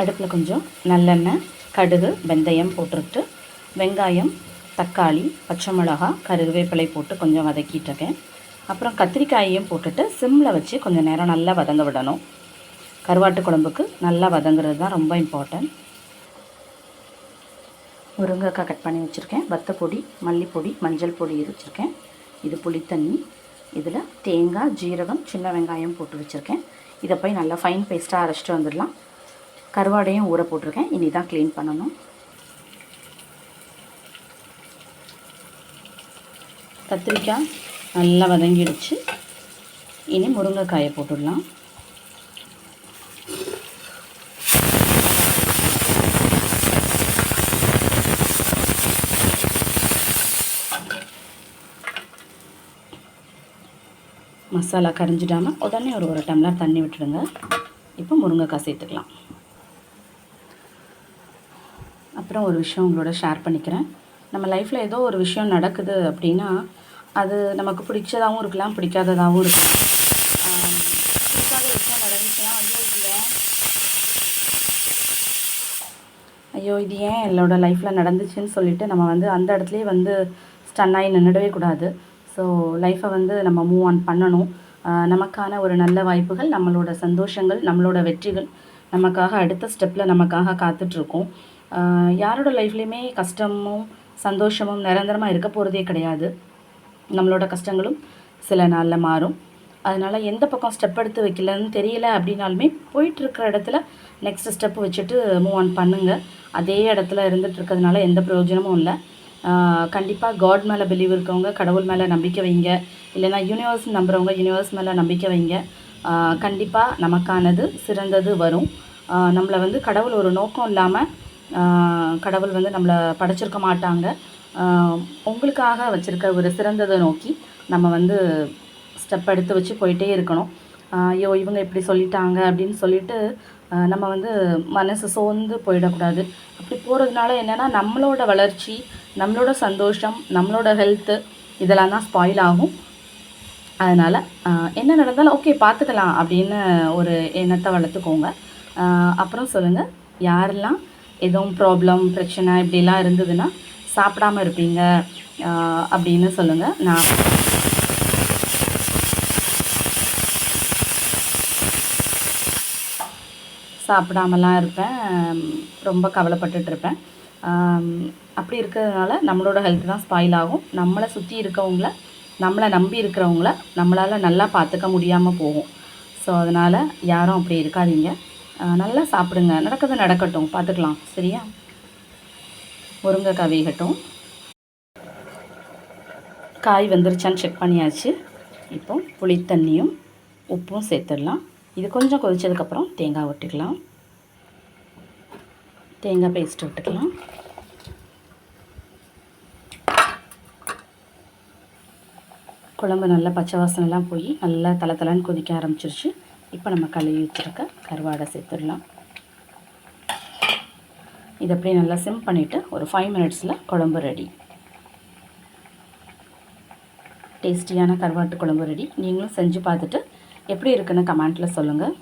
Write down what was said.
அடுப்பில் கொஞ்சம் நல்லெண்ணெய் கடுகு வெந்தயம் போட்டுட்டு வெங்காயம் தக்காளி பச்சை மிளகா கருவேப்பிலை போட்டு கொஞ்சம் வதக்கிட்டுருக்கேன் அப்புறம் கத்திரிக்காயையும் போட்டுட்டு சிம்மில் வச்சு கொஞ்சம் நேரம் நல்லா வதங்க விடணும். கருவாட்டு குழம்புக்கு நல்லா வதங்குறது தான் ரொம்ப இம்பார்ட்டன்ட் முருங்கைக்காய் கட் பண்ணி வச்சுருக்கேன். வத்தப்பொடி மல்லிப்பொடி மஞ்சள் பொடி வச்சுருக்கேன். இது புளித்தண்ணி. இதில் தேங்காய் ஜீரகம் சின்ன வெங்காயம் போட்டு வச்சுருக்கேன். இதை போய் நல்லா ஃபைன் பேஸ்ட்டாக அரைச்சிட்டு வந்துடலாம். கருவாடையும் ஊற போட்டிருக்கேன். இனி தான் க்ளீன் பண்ணணும். கத்திரிக்காய் நல்லா வதங்கிடுச்சு. இனி முருங்கைக்காயை போட்டுடலாம். மசாலா கரைஞ்சிடாமல் உடனே ஒரு ஒரு டம்ளர் தண்ணி விட்டுடுங்க. இப்போ முருங்கைக்காய் சேர்த்துக்கலாம். அப்புறம் ஒரு விஷயம் உங்களோட ஷேர் பண்ணிக்கிறேன். நம்ம லைஃப்பில் ஏதோ ஒரு விஷயம் நடக்குது அப்படின்னா அது நமக்கு பிடிச்சதாகவும் இருக்கலாம் பிடிக்காததாகவும் இருக்கலாம். பிடிக்காத விஷயம் நடந்துச்சுன்னா ஐயோ இது ஏன்? ஐயோ இது ஏன் என்னோடய லைஃப்பில் நடந்துச்சுன்னு சொல்லிட்டு நம்ம வந்து அந்த இடத்துலையே வந்து ஸ்டன் ஆகி நின்றுடவே கூடாது. ஸோ லைஃப்பை வந்து நம்ம மூவ் ஆன் பண்ணணும். நமக்கான ஒரு நல்ல வாய்ப்புகள் நம்மளோட சந்தோஷங்கள் நம்மளோட வெற்றிகள் நமக்காக அடுத்த ஸ்டெப்பில் நமக்காக காத்துட்ருக்கோம் யாரோட லைஃப்லேயுமே கஷ்டமும் சந்தோஷமும் நிரந்தரமாக இருக்க போகிறதே கிடையாது. நம்மளோட கஷ்டங்களும் சில நாளில் மாறும். அதனால் எந்த பக்கம் ஸ்டெப் எடுத்து வைக்கலன்னு தெரியல அப்படின்னாலுமே போயிட்டுருக்கிற இடத்துல நெக்ஸ்ட் ஸ்டெப் வச்சுட்டு மூவ் ஆன் பண்ணுங்கள் அதே இடத்துல இருந்துகிட்டு இருக்கிறதுனால எந்த பிரயோஜனமும் இல்லை. கண்டிப்பாக காட் மேலே பிலீவ் இருக்கவங்க கடவுள் மேலே நம்பிக்கை வைங்க. இல்லைன்னா யூனிவர்ஸ் நம்புகிறவங்க யூனிவர்ஸ் மேலே நம்பிக்கை வைங்க. கண்டிப்பாக நமக்கானது சிறந்தது வரும். நம்மளை வந்து கடவுள் ஒரு நோக்கம் இல்லாமல் கடவுள் வந்து நம்மளை படைச்சிருக்க மாட்டாங்க. உங்களுக்காக வச்சுருக்க ஒரு சிறந்ததை நோக்கி நம்ம வந்து ஸ்டெப் எடுத்து வச்சு போயிட்டே இருக்கணும். ஐயோ இவங்க இப்படி சொல்லிட்டாங்க அப்படின்னு சொல்லிட்டு நம்ம வந்து மனசு சோர்ந்து போயிடக்கூடாது. அப்படி போகிறதுனால என்னென்னா நம்மளோட வளர்ச்சி நம்மளோட சந்தோஷம் நம்மளோட ஹெல்த்து இதெல்லாம் தான் ஸ்பாயில் ஆகும். அதனால் என்ன நடந்தாலும் ஓகே பார்த்துக்கலாம் அப்படின்னு ஒரு எண்ணத்தை வளர்த்துக்கோங்க. அப்புறம் சொல்லுங்கள் யாரெல்லாம் எதுவும் ப்ராப்ளம் பிரச்சனை இப்படிலாம் இருந்ததுன்னா சாப்பிடாம இருப்பீங்க அப்படின்னு சொல்லுங்கள் நான் சாப்பிடாமலாம் இருப்பேன். ரொம்ப கவலைப்பட்டுட்டு இருப்பேன். அப்படி இருக்கிறதுனால நம்மளோட ஹெல்த் தான் ஸ்பாயில் ஆகும். நம்மளை சுற்றி இருக்கவங்கள நம்மளை நம்பி இருக்கிறவங்கள நம்மளால் நல்லா பார்த்துக்க முடியாமல் போகும். ஸோ அதனால் யாரும் அப்படி இருக்காதீங்க. நல்லா சாப்பிடுங்க. நடக்கிறது நடக்கட்டும். பார்த்துக்கலாம். சரியா? முருங்கைக்காய் வேகட்டும். காய் வந்துருச்சான்னு செக் பண்ணியாச்சு. இப்போ புளித்தண்ணியும் உப்பும் சேர்த்துடலாம். இது கொஞ்சம் கொதித்ததுக்கப்புறம் தேங்காய் விட்டுக்கலாம் தேங்காய் பேஸ்ட் விட்டுக்கலாம் குழம்பு நல்லா பச்சை வாசனைலாம் போய் நல்லா தலை தலைன்னு கொதிக்க ஆரம்பிச்சிருச்சு. இப்போ நம்ம கழுவி வச்சுருக்க கருவாடை சேர்த்துடலாம். இது அப்படியே நல்லா சிம் பண்ணிவிட்டு ஒரு ஃபைவ் மினிட்ஸில் குழம்பு ரெடி டேஸ்டியான கருவாட்டு குழம்பு ரெடி நீங்களும் செஞ்சு பார்த்துட்டு எப்படி இருக்குன்னு கமெண்ட்டில் சொல்லுங்கள்